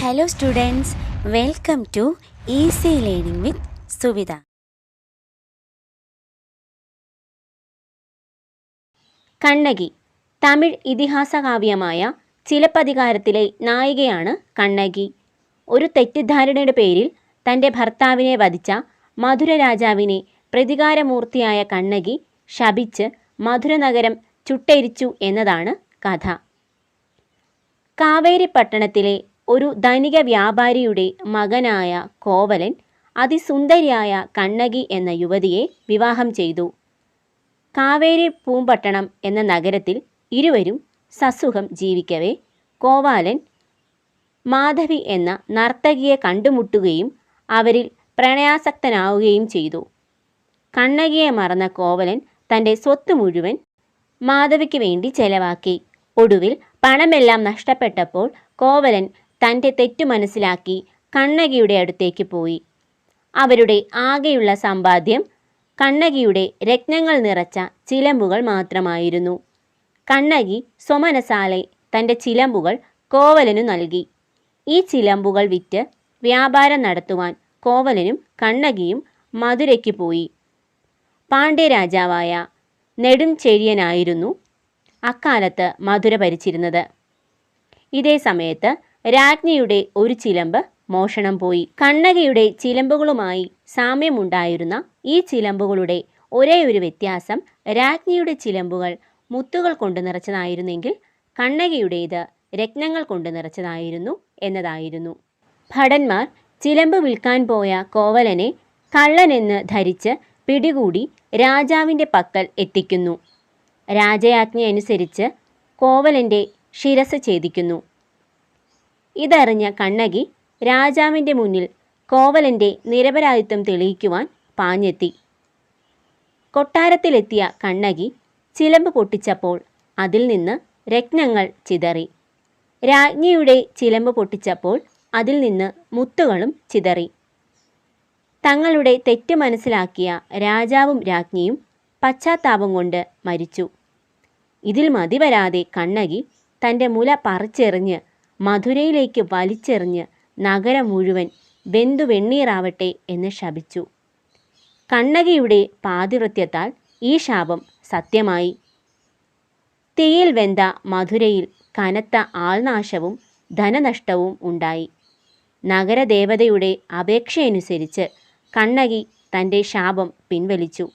Hello students, welcome to easy learning with Suvidha Kannaki Tamil ഇതിഹാസ കാവ്യമായ ചിലപ്പതികാരത്തിലെ നായികയാണ് കണ്ണകി. ഒരു തെറ്റിദ്ധാരണയുടെ പേരിൽ തന്റെ ഭർത്താവിനെ വധിച്ച മധുര രാജാവിനെ പ്രതികാരമൂർത്തിയായ കണ്ണകി ശപിച്ച് മധുരനഗരം ചുട്ടരിച്ചു എന്നതാണ് കഥ. കാവേരി പട്ടണത്തിലെ ഒരു ധനിക വ്യാപാരിയുടെ മകനായ കോവലൻ അതിസുന്ദരിയായ കണ്ണകി എന്ന യുവതിയെ വിവാഹം ചെയ്തു. കാവേരി പൂമ്പട്ടണം എന്ന നഗരത്തിൽ ഇരുവരും സസുഖം ജീവിക്കവേ കോവാലൻ മാധവി എന്ന നർത്തകിയെ കണ്ടുമുട്ടുകയും അവരിൽ പ്രണയാസക്തനാവുകയും ചെയ്തു. കണ്ണകിയെ മറന്ന കോവലൻ തന്റെ സ്വത്ത് മുഴുവൻ മാധവിക്ക് വേണ്ടി ചെലവാക്കി. ഒടുവിൽ പണമെല്ലാം നഷ്ടപ്പെട്ടപ്പോൾ കോവലൻ തന്റെ തെറ്റു മനസ്സിലാക്കി കണ്ണകിയുടെ അടുത്തേക്ക് പോയി. അവരുടെ ആകെയുള്ള സമ്പാദ്യം കണ്ണകിയുടെ രത്നങ്ങൾ നിറച്ച ചിലമ്പുകൾ മാത്രമായിരുന്നു. കണ്ണകി സ്വമനസാലെ തന്റെ ചിലമ്പുകൾ കോവലനു നൽകി. ഈ ചിലമ്പുകൾ വിറ്റ് വ്യാപാരം നടത്തുവാൻ കോവലനും കണ്ണകിയും മധുരയ്ക്ക് പോയി. പാണ്ഡ്യ രാജാവായ നെടുംചെഴിയനായിരുന്നു അക്കാലത്ത് മധുര ഭരിച്ചിരുന്നത്. ഇതേ സമയത്ത് രാജ്ഞിയുടെ ഒരു ചിലമ്പ് മോഷണം പോയി. കണ്ണകിയുടെ ചിലമ്പുകളുമായി സാമ്യമുണ്ടായിരുന്ന ഈ ചിലമ്പുകളുടെ ഒരേ ഒരു വ്യത്യാസം രാജ്ഞിയുടെ ചിലമ്പുകൾ മുത്തുകൾ കൊണ്ട് നിറച്ചതായിരുന്നെങ്കിൽ കണ്ണകിയുടേത് രത്നങ്ങൾ കൊണ്ട് നിറച്ചതായിരുന്നു എന്നതായിരുന്നു. ഭടന്മാർ ചിലമ്പ് വിൽക്കാൻ പോയ കോവലനെ കള്ളനെന്ന് ധരിച്ച് പിടികൂടി രാജാവിന്റെ പക്കൽ എത്തിക്കുന്നു. രാജയാജ്ഞ അനുസരിച്ച് കോവലന്റെ ശിരസ് ഛേദിക്കുന്നു. ഇതറിഞ്ഞ കണ്ണകി രാജാവിന്റെ മുന്നിൽ കോവലന്റെ നിരപരാധിത്വം തെളിയിക്കുവാൻ പാഞ്ഞെത്തി. കൊട്ടാരത്തിലെത്തിയ കണ്ണകി ചിലമ്പ് പൊട്ടിച്ചപ്പോൾ അതിൽ നിന്ന് രത്നങ്ങൾ ചിതറി. രാജ്ഞിയുടെ ചിലമ്പ് പൊട്ടിച്ചപ്പോൾ അതിൽ നിന്ന് മുത്തുകളും ചിതറി. തങ്ങളുടെ തെറ്റ് മനസ്സിലാക്കിയ രാജാവും രാജ്ഞിയും പശ്ചാത്താപം കൊണ്ട് മരിച്ചു. ഇതിൽ മതിവരാതെ കണ്ണകി തന്റെ മുല പറിച്ചെറിഞ്ഞ് മധുരയിലേക്ക് വലിച്ചെറിഞ്ഞ് നഗരം മുഴുവൻ ബന്ധു വെണ്ണീറാവട്ടെ എന്ന് ശപിച്ചു. കണ്ണകിയുടെ പാതിവൃത്യത്താൽ ഈ ശാപം സത്യമായി. തീയിൽ വെന്ത മധുരയിൽ കനത്ത ആൾനാശവും ധനനഷ്ടവും ഉണ്ടായി. നഗരദേവതയുടെ അപേക്ഷയനുസരിച്ച് കണ്ണകി തന്റെ ശാപം പിൻവലിച്ചു.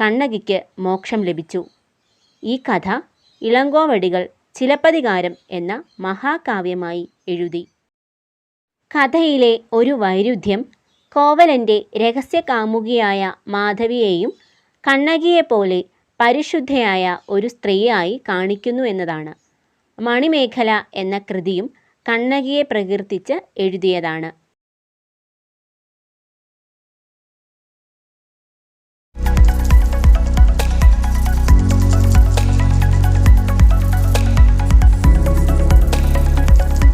കണ്ണകിക്ക് മോക്ഷം ലഭിച്ചു. ഈ കഥ ഇളങ്കോവടികൾ ചിലപ്പതികാരം എന്ന മഹാകാവ്യമായി എഴുതി. കഥയിലെ ഒരു വൈരുദ്ധ്യം കോവലന്റെ രഹസ്യകാമുകിയായ മാധവിയെയും കണ്ണകിയെപ്പോലെ പരിശുദ്ധയായ ഒരു സ്ത്രീയായി കാണിക്കുന്നു എന്നതാണ്. മണിമേഖല എന്ന കൃതിയും കണ്ണകിയെ പ്രകീർത്തിച്ച് എഴുതിയതാണ്.